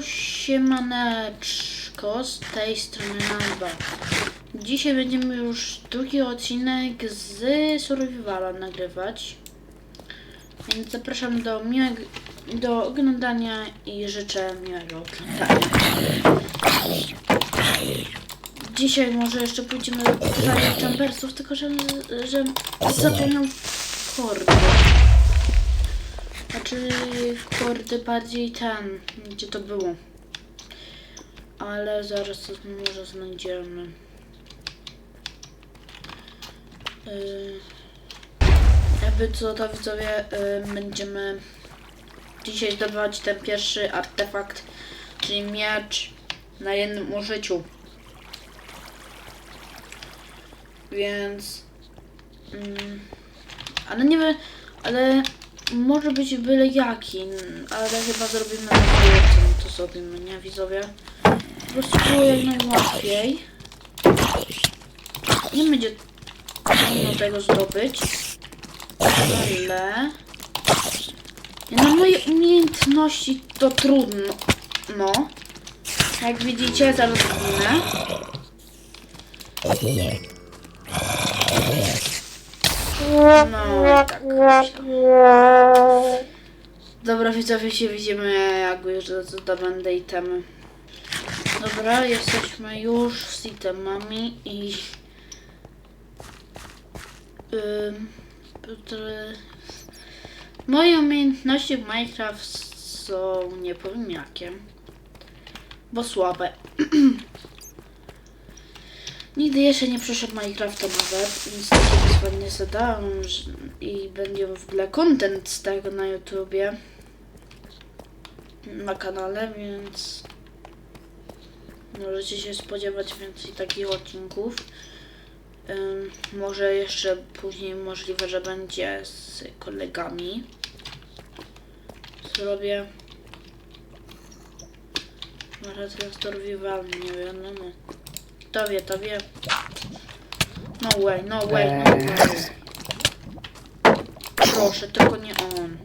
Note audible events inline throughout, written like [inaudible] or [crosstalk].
Siemaneczko, z tej strony Alba. Dzisiaj będziemy już drugi odcinek z Survivala nagrywać. Więc zapraszam do miłego, do oglądania i życzę miłego oglądania. Dzisiaj może jeszcze pójdziemy do pytania Chambersów, tylko że, że zapomniał. Znaczy kordy bardziej ten, gdzie to było. Ale zaraz to może znajdziemy. Yy, jakby co to widzowie, yy, będziemy dzisiaj zdobywać ten pierwszy artefakt, czyli miecz na jednym użyciu. Więc... Mm, ale nie wiem, ale może być byle jaki, ale chyba zrobimy na co to zrobimy, nie widzowie? Po prostu było jak najłatwiej. Nie będzie trudno tego zdobyć, ale na moje umiejętności to trudno. No, jak widzicie, zaraz zginę. No, tak. Dobra, widzowie, się widzimy, jak już zdobędę itemy. Dobra, jesteśmy już z itemami i... Które- moje umiejętności w Minecraft są nie powiem jakie, bo słabe. [clears throat] Nigdy jeszcze nie przeszedł Minecrafta nawet, nic wyzwań nie zadałem i będzie w ogóle content z tego na YouTubie, na kanale, więc możecie się spodziewać więcej takich odcinków. Może jeszcze później możliwe, że będzie z kolegami. Zrobię. Może teraz dorwiwam, nie wiem, no, no. To wie, to wie. No way, no way, no way. Proszę, tylko nie on.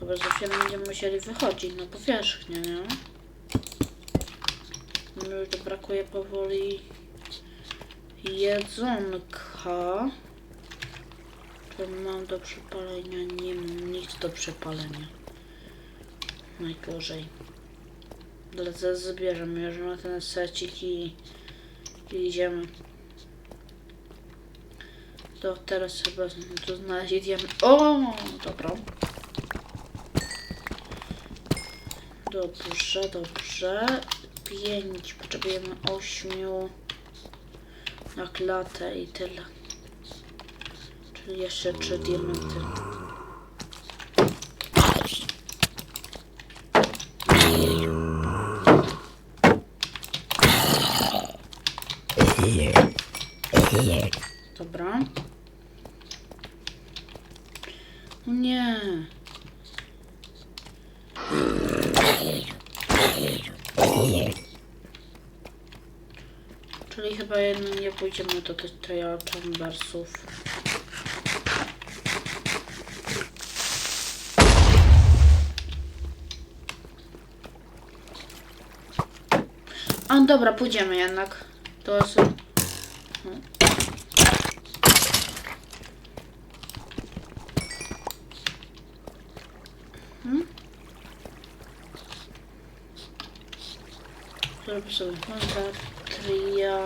Dobra, za chwilę będziemy musieli wychodzić na powierzchnię, nie? No już brakuje powoli jedzonka. Czy mam do przepalenia? Nie mam nic do przepalenia. Najgorzej. Ale zaraz zabierzemy już na ten secik i, i idziemy. To teraz chyba tu znaleźć idziemy. O, dobra. Dobrze, dobrze. Pięć, potrzebujemy ośmiu na klatę i tyle. Czyli jeszcze trzy diamenty. Dobra. Nie. Czyli chyba jednak nie pójdziemy do tych Trial Chambersów. A dobra, pójdziemy jednak. To. No. Hmm? Zrobię sobie. Tria...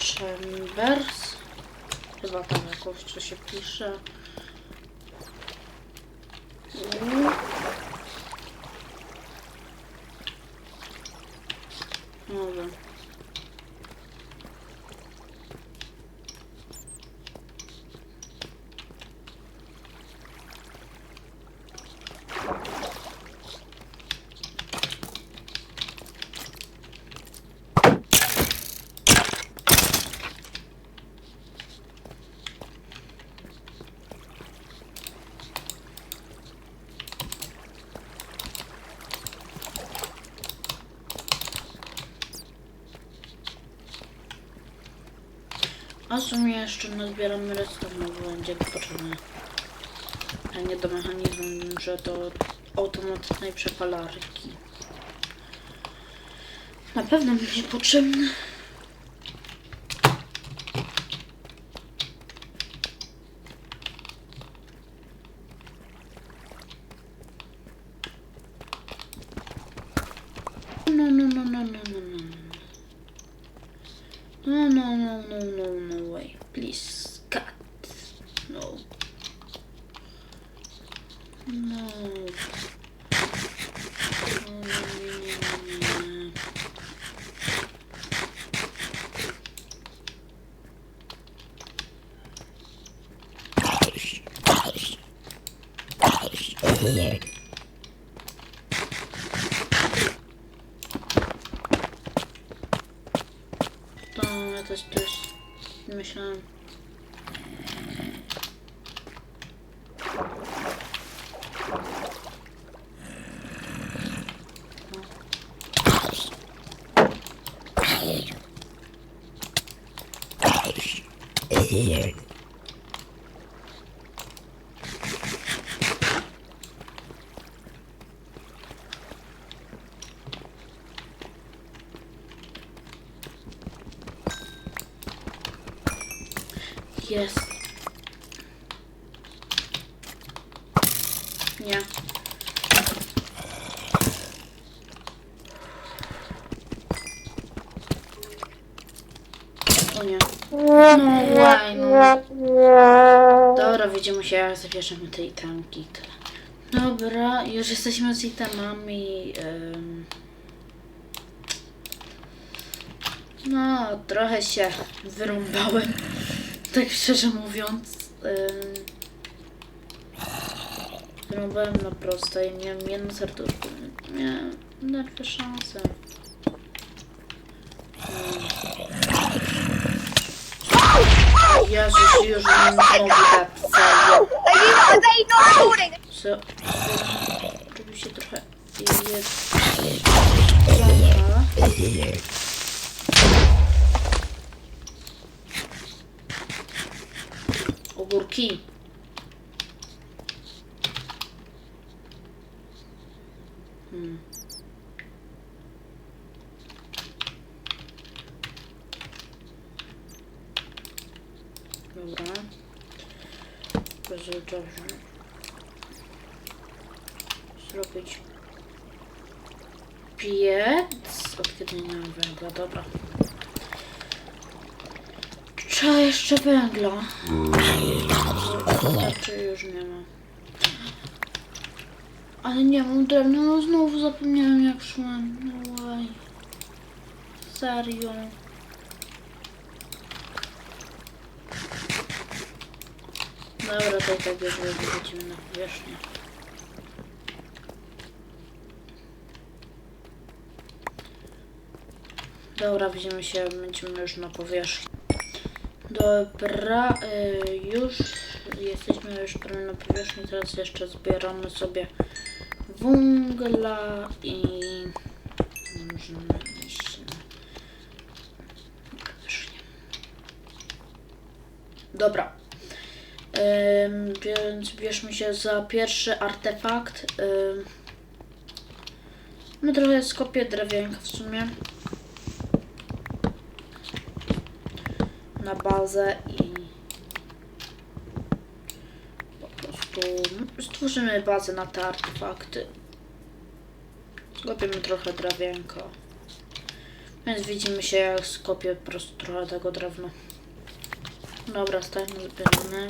Chambers. Chyba tam jakoś co się pisze. Mm. Dobra. A w sumie jeszcze nazbieramy redstone, bo będzie potrzebne. A nie do mechanizmu, że do automatycznej przepalarki. Na pewno będzie potrzebne. No, no, no, no, no, no, no. No, no, no, no, no, no way. Please, cut. No. No. No, nie, nie, nie, nie, nie. To ja też też myślałem. Jest. Nie. O nie. No no. Dobra, widzimy się jak zabierzemy te itemki. Dobra, już jesteśmy z itemami. em. No, trochę się wyrąbałem. Tak szczerze mówiąc. Ym... Wyrąbałem na prostej. Miałem jedno serduszko. Miałem ledwie szansę. Ym. Jezus, już mam znowu tak no shooting. Co? Się trochę jest. Ogórki. Hmm. Dobra. Bez dobrze zrobić piec. Od kiedy nie mam dobra. Trzeba jeszcze węgla. Znaczy już nie ma. Ale nie mam drewna, no znowu zapomniałem jak szłem. No łaj. Serio. Dobra, to tak już wychodzimy na powierzchnię. Dobra, widzimy się, będziemy już na powierzchni. Dobra, y, już jesteśmy już prawie na powierzchni, teraz jeszcze zbieramy sobie węgla i możemy iść na powierzchnię. Dobra. Więc bierzmy się za pierwszy artefakt. No trochę skopię drewienka w sumie. Na bazę i po prostu stworzymy bazę na te artefakty. Skopiemy trochę drewienka. Więc widzimy się jak skopię po prostu trochę tego drewna. Dobra, stajemy zbierane.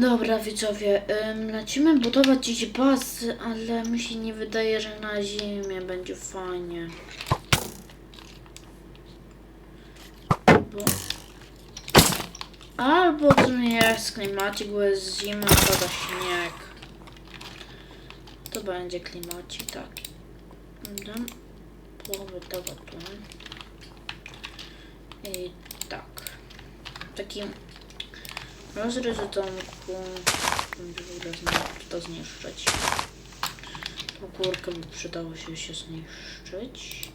Dobra, widzowie, ym, lecimy budować dziś bazę, ale mi się nie wydaje, że na zimie będzie fajnie. Bo... Albo to nie jest klimacik, bo jest zima, pada śnieg. To będzie klimacik taki. Dam połowę tego tu. I tak. Taki rozrys domku. Będzie w ogóle to zniszczyć. Tą górkę by przydało się się zniszczyć.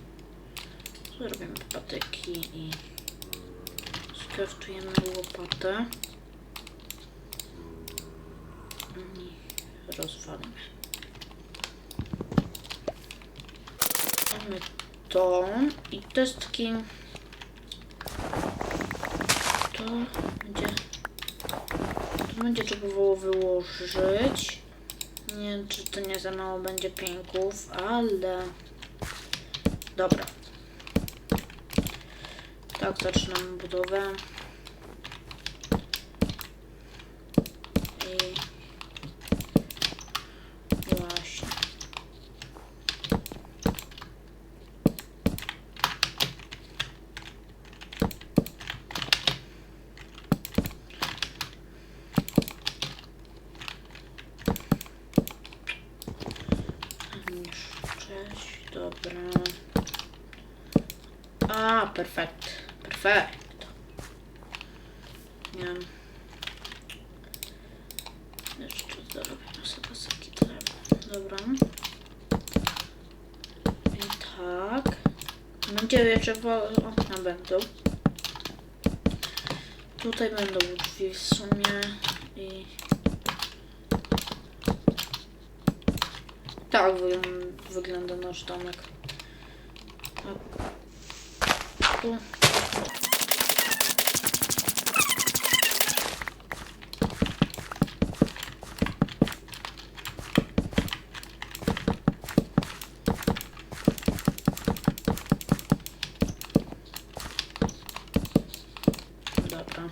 Zrobimy patyki i skraftujemy łopatę. I rozwalimy. Mamy to i to jest taki to będzie to będzie trzeba było wyłożyć. Nie wiem czy to nie za mało będzie pięków ale dobra. Tak zaczynam budowę i właśnie Niszczyć, dobra. A, perfekt, perfekt. Nie wiem. Jeszcze zrobimy sobie sobie drewno. Dobra. I tak. Będzie jeszcze wo- okna będą. Tutaj będą drzwi w sumie i Tak wyglą- wygląda nasz domek. Tu. Dobra.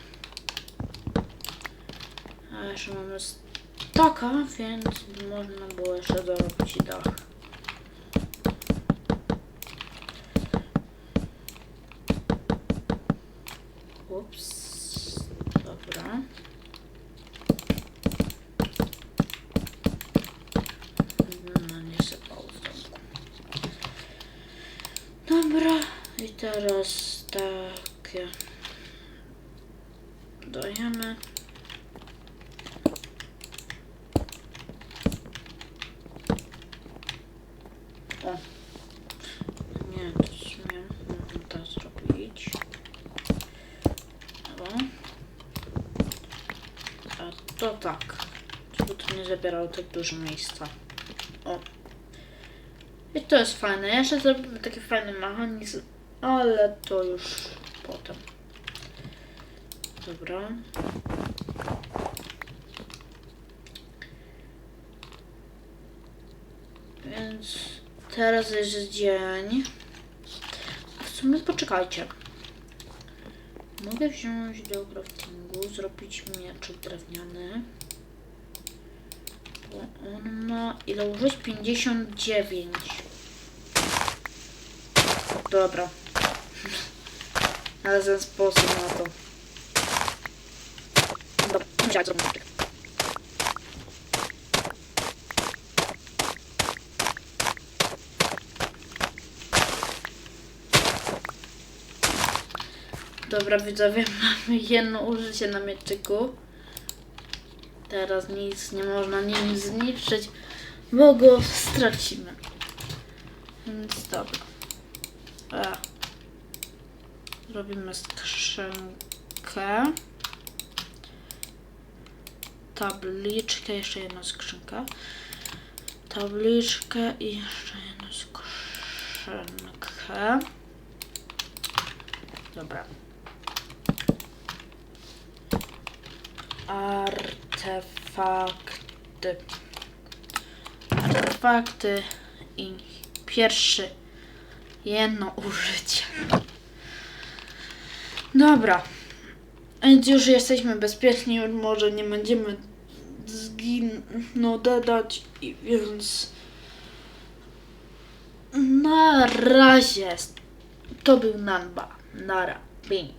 A jeszcze mamy staka, więc można było jeszcze dorobić dach. Ups. Dobra. No nie sypało w. Dobra. I teraz takie dojemy. O. Nie, to w sumie można tak zrobić. O. A to tak. Żeby to nie zabierało tak dużo miejsca. O. I to jest fajne. Ja jeszcze zrobimy taki fajny mechanizm, ale to już potem. Dobra. Więc teraz jest dzień. W sumie poczekajcie. Mogę wziąć do craftingu, zrobić mieczyk drewniany. Bo on ma ile użyć? 59. Dobra. [laughs] Ale ten sposób na to. Dobra, musiałem zrobić. Dobra, widzowie, [laughs] mamy jedno użycie na mieczyku. Teraz nic nie można nim zniszczyć, bo go stracimy. Więc dobra. A. Robimy skrzynkę. Tabliczkę, jeszcze jedna skrzynka. Tabliczkę i jeszcze jedną skrzynkę. Dobra. Artefakty. Artefakty i pierwszy jedno użycie. Dobra. Więc już jesteśmy bezpieczni, już może nie będziemy zgin, dodać i więc na razie to był Nanba. Nara. Pink.